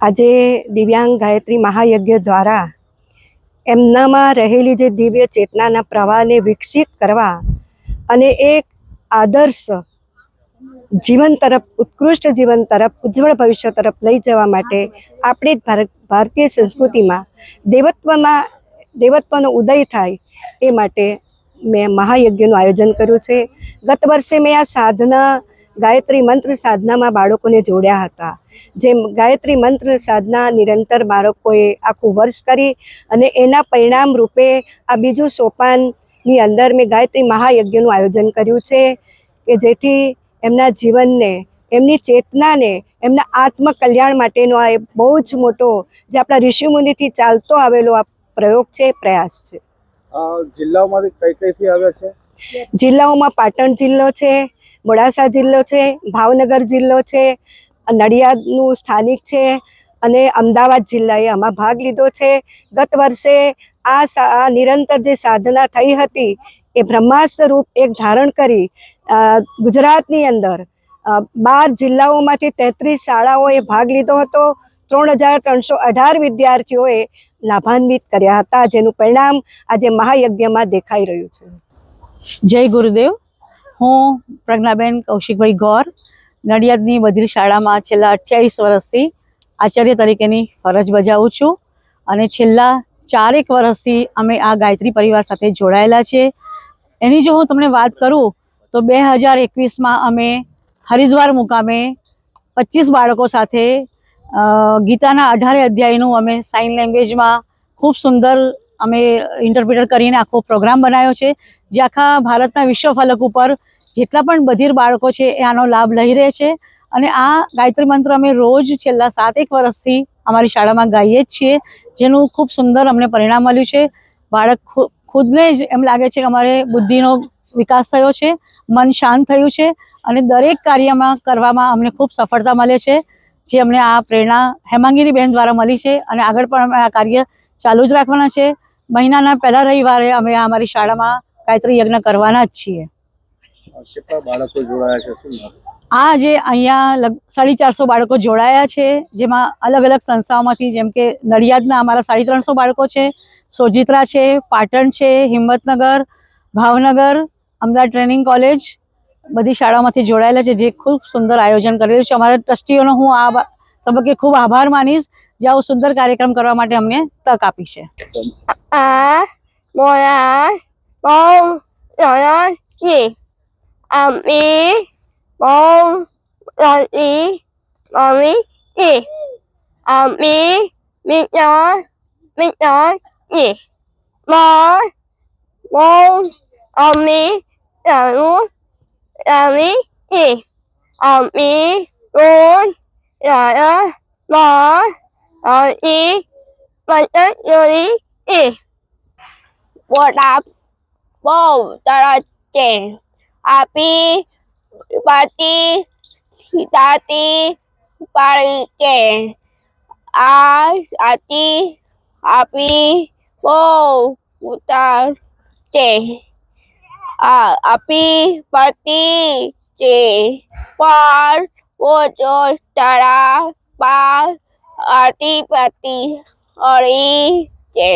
આજે દિવ્યાંગ ગાયત્રી મહાયજ્ઞ દ્વારા એમનામાં રહેલી જે દિવ્ય ચેતનાના પ્રવાહને વિકસિત કરવા અને એક આદર્શ જીવન તરફ, ઉત્કૃષ્ટ જીવન તરફ, ઉજ્જવળ ભવિષ્ય તરફ લઈ જવા માટે આપણી ભારત, ભારતીય સંસ્કૃતિમાં દેવત્વમાં, દેવત્વનો ઉદય થાય એ માટે મેં મહાયજ્ઞનું આયોજન કર્યું છે. ગત વર્ષે મેં આ સાધના ગાયત્રી મંત્ર સાધનામાં બાળકોને જોડ્યા હતા. જેમ ગાયત્રી મંત્ર સાધના નિરંતર બાળકોએ આખું વર્ષ કરી અને એના પરિણામ રૂપે આ બીજું સોપાનની અંદર મેં ગાયત્રી મહાયજ્ઞનું આયોજન કર્યું છે કે જેથી એમના જીવનને એમની ચેતનાને એમના આત્મકલ્યાણ માટેનો આ બહુ જ મોટો જે આપણા ઋષિમુનિથી ચાલતો આવેલો આ પ્રયોગ છે પ્રયાસ છે. જિલ્લાઓમાંથી કઈ કઈથી આવ્યા છે? જિલ્લાઓમાં પાટણ જિલ્લો છે મોડાસા જિલ્લો છે, ભાવનગર જિલ્લો છે, નડિયાદનું સ્થાનિક છે અને અમદાવાદ જિલ્લાએ આમાં ભાગ લીધો છે. ગત વર્ષે આ નિરંતર જે સાધના થઈ હતી એ બ્રહ્માસ્ત્ર રૂપ એક ધારણ કરી ગુજરાતની અંદર બાર જિલ્લાઓમાંથી તેત્રીસ શાળાઓએ ભાગ લીધો હતો. ત્રણ હજાર ત્રણસો અઢાર વિદ્યાર્થીઓએ લાભાન્વિત કર્યા હતા, જેનું પરિણામ આજે મહાયજ્ઞમાં દેખાઈ રહ્યું છે. જય ગુરુદેવ. હું પ્રજ્ઞાબેન કૌશિકભાઈ ગોર, નડિયાદની બધી શાળામાં છેલ્લા અઠ્યાવીસ વર્ષથી આચાર્ય તરીકેની ફરજ બજાવું છું અને છેલ્લા ચારેક વર્ષથી અમે આ ગાયત્રી પરિવાર સાથે જોડાયેલા છે. એની જો હું તમને વાત કરું તો બે હજાર એકવીસમાં અમે હરિદ્વાર મુકામે પચીસ બાળકો સાથે ગીતાના અઢારે અધ્યાયનું અમે સાઇન લેંગ્વેજમાં ખૂબ સુંદર અમે ઇન્ટરપ્રિટર કરીને આખો પ્રોગ્રામ બનાવ્યો છે. જે આખા ભારતના વિશ્વ ફલક ઉપર જેટલા પણ બધીર બાળકો છે, એ આનો લાભ લઈ રહે છે. અને આ ગાયત્રી મંત્ર અમે રોજ છેલ્લા સાત એક વર્ષથી અમારી શાળામાં ગાઈએ જ છીએ, જેનું ખૂબ સુંદર અમને પરિણામ મળ્યું છે. બાળક ખુદને જ એમ લાગે છે કે અમારે બુદ્ધિનો વિકાસ થયો છે, મન શાંત થયું છે અને દરેક કાર્યમાં કરવામાં અમને ખૂબ સફળતા મળે છે, જે અમને આ પ્રેરણા હેમાંગીરી બેન દ્વારા મળી છે અને આગળ પણ અમે આ કાર્ય ચાલુ જ રાખવાના છે. મહિનાના પહેલા રવિવારે અમે અમારી શાળામાં ગાયત્રી યજ્ઞ કરવાના જ છીએ. કેટલા બાળકો જોડાયા છે શું આ જે અહીંયા લગ સાડી ચારસો બાળકો જોડાયા છે જેમાં અલગ અલગ સંસ્થાઓમાંથી જેમ કે નડિયાદના અમારા સાડી ત્રણસો બાળકો છે સોજિત્રા છે પાટણ છે હિંમતનગર ભાવનગર અમદાવાદ ટ્રેનિંગ કોલેજ બધી શાળાઓમાંથી જોડાયેલા છે જે ખૂબ સુંદર આયોજન કરેલું છે. અમારા ટ્રસ્ટીઓનો હું આ તબક્કે ખૂબ આભાર માનીશ જે આવો સુંદર કાર્યક્રમ કરવા માટે અમને તક આપી છે. a mola bông rồi gì à mi bông rồi đi rồi mi gì à mi mi nhỏ mi nhỏ gì mò bông à mi rồi luôn rồi mi gì à mi luôn rồi đó mò rồi đi mình tới rồi đi đi 我打包的了点， આપી પાતી તાતી પાડી છે આ આતી આપી બહુ ઉતાર છે. આ આપી પતી છે. પર ઓછો તારા પાર આતી પતી છે.